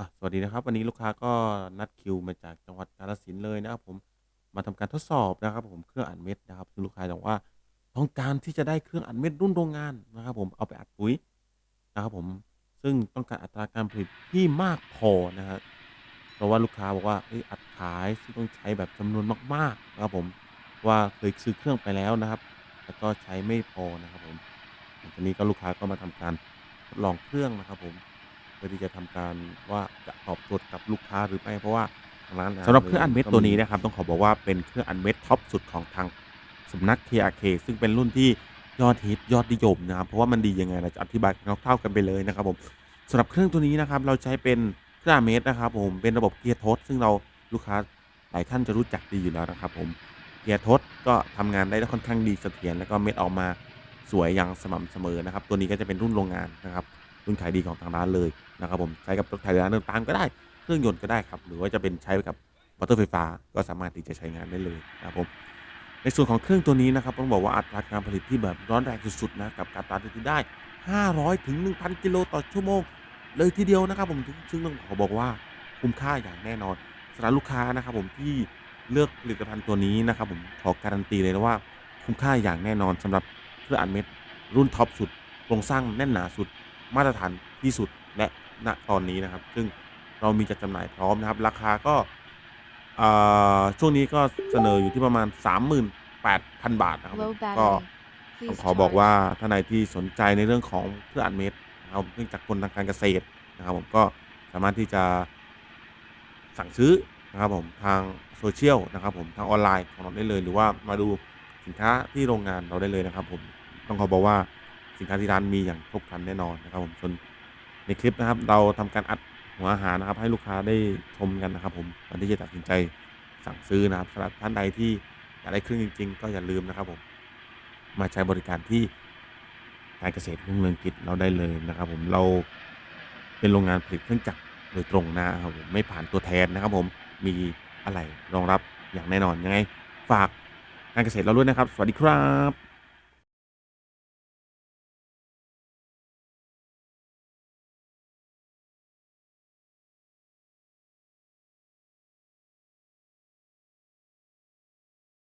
อะสวัสดีนะครับ วันนี้ลูกค้าก็นัดคิวมาจากจังหวัดกาฬสินธุ์เลยนะครับผมมาทำการทดสอบนะครับ ผมเครื่องอัดเม็ดนะครับซึ่งลูกค้าบอกว่าต้องการที่จะได้เครื่องอัดเม็ดรุ่นโรงงานนะครับ ผมเอาไปอัดปุ๋ยนะครับ ผมซึ่งต้องการอัตราการผลิตที่มากพอนะครับเพราะว่าลูกค้าบอกว่าเอ้ยอัดขายซึ่งต้องใช้แบบจำนวนมากๆนะครับ ผมว่าเคยซื้อเครื่องไปแล้วนะครับแล้วก็ใช้ไม่พอนะครับ ผมหลังจากนี้ก็ลูกค้าก็มาทำการทดลองเครื่องนะครับ ผม พื่อที่จะทำการว่าจะตอบโจทย์กับลูกค้าหรือไม่เพราะว่าทางร้านสำหรับเครื่องอัดเม็ดตัวนี้นะครับต้องขอบอกว่าเป็นเครื่องอัดเม็ดท็อปสุดของทางสำนัก KRK ซึ่งเป็นรุ่นที่ยอดฮิตยอดนิยมนะครับเพราะว่ามันดียังไงเราจะอธิบายคร่าวๆกันไปเลยนะครับผมสำหรับเครื่องตัวนี้นะครับเราใช้เป็นเครื่องอัดเม็ดนะครับผมเป็นระบบเกียร์ทดซึ่งเราลูกค้าหลายท่านจะรู้จักดีอยู่แล้วนะครับผมเกียร์ทดก็ทำงานได้ค่อนข้างดีเสถียรแล้วก็เม็ดออกมาสวยอย่างสม่ำเสมอนะครับ ตัวนี้ก็จะเป็นรุ่นโรงงานนะครับ รุ่นขายดีของทางร้านเลยนะครับผมใช้กับรถไถนาต่างๆก็ได้เครื่องยนต์ก็ได้ครับ หรือว่าจะเป็นใช้กับมอเตอร์ไฟฟ้าก็สามารถที่จะใช้งานได้เลยนะครับผมในส่วนของเครื่องตัวนี้นะครับต้องบอกว่าอัตราการผลิตที่แบบร้อนแรงสุดๆนะกับการตาที่ได้ 500ถึง1,000 กิโลต่อชั่วโมง เลยทีเดียวนะครับผมซึ่งต้องขอบอกว่าคุ้มค่าอย่างแน่นอนสำหรับลูกค้านะครับผมที่เลือกผลิตภัณฑ์ตัวนี้นะครับผมขอการันตีเลยนะว่า คุ้มค่าอย่างแน่นอนสำหรับเครื่องอัดเม็ดรุ่นท็อปสุดโครงสร้างแน่นหนาสุด มาตรฐานที่สุดและณตอนนี้นะครับ ซึ่งเรามีจัดจำหน่ายพร้อมนะครับ ราคาก็เอ่อช่วงนี้ก็เสนออยู่ที่ประมาณ 38,000 บาทนะครับผม Low ก็ battery. ต้อง Please ขอบอกว่า charge. ท่านใดที่สนใจในเรื่องของเครื่องอัดเม็ดนะครับเนื่องจากคนทางการเกษตรนะครับ ผมก็สามารถที่จะสั่งซื้อนะครับผมทางโซเชียลนะครับผมทางออนไลน์ของเราได้เลย หรือว่ามาดูสินค้าที่โรงงานเราได้เลยนะครับ ผมต้องขอบอกว่า สินค้าที่ร้านมีอย่างครบครันแน่นอนนะครับผมส่วนในคลิปนะครับ เราทำการอัดหัวอาหารนะครับ ให้ลูกค้าได้ชมกันนะครับ ผมก่อนที่จะตัดสินใจสั่งซื้อนะครับสำหรับท่านใดที่อยากได้เครื่องจริง ๆ ก็อย่าลืมนะครับผมมาใช้บริการที่การเกษตรรุ่งเรืองกิจเราได้เลยนะครับ ผมเราเป็นโรงงานผลิตเครื่องจักรโดยตรงนะครับผมไม่ผ่านตัวแทนนะครับ ผมมีอะไรรองรับอย่างแน่นอนยังไง ฝากการเกษตรเราด้วยนะครับ สวัสดีครับ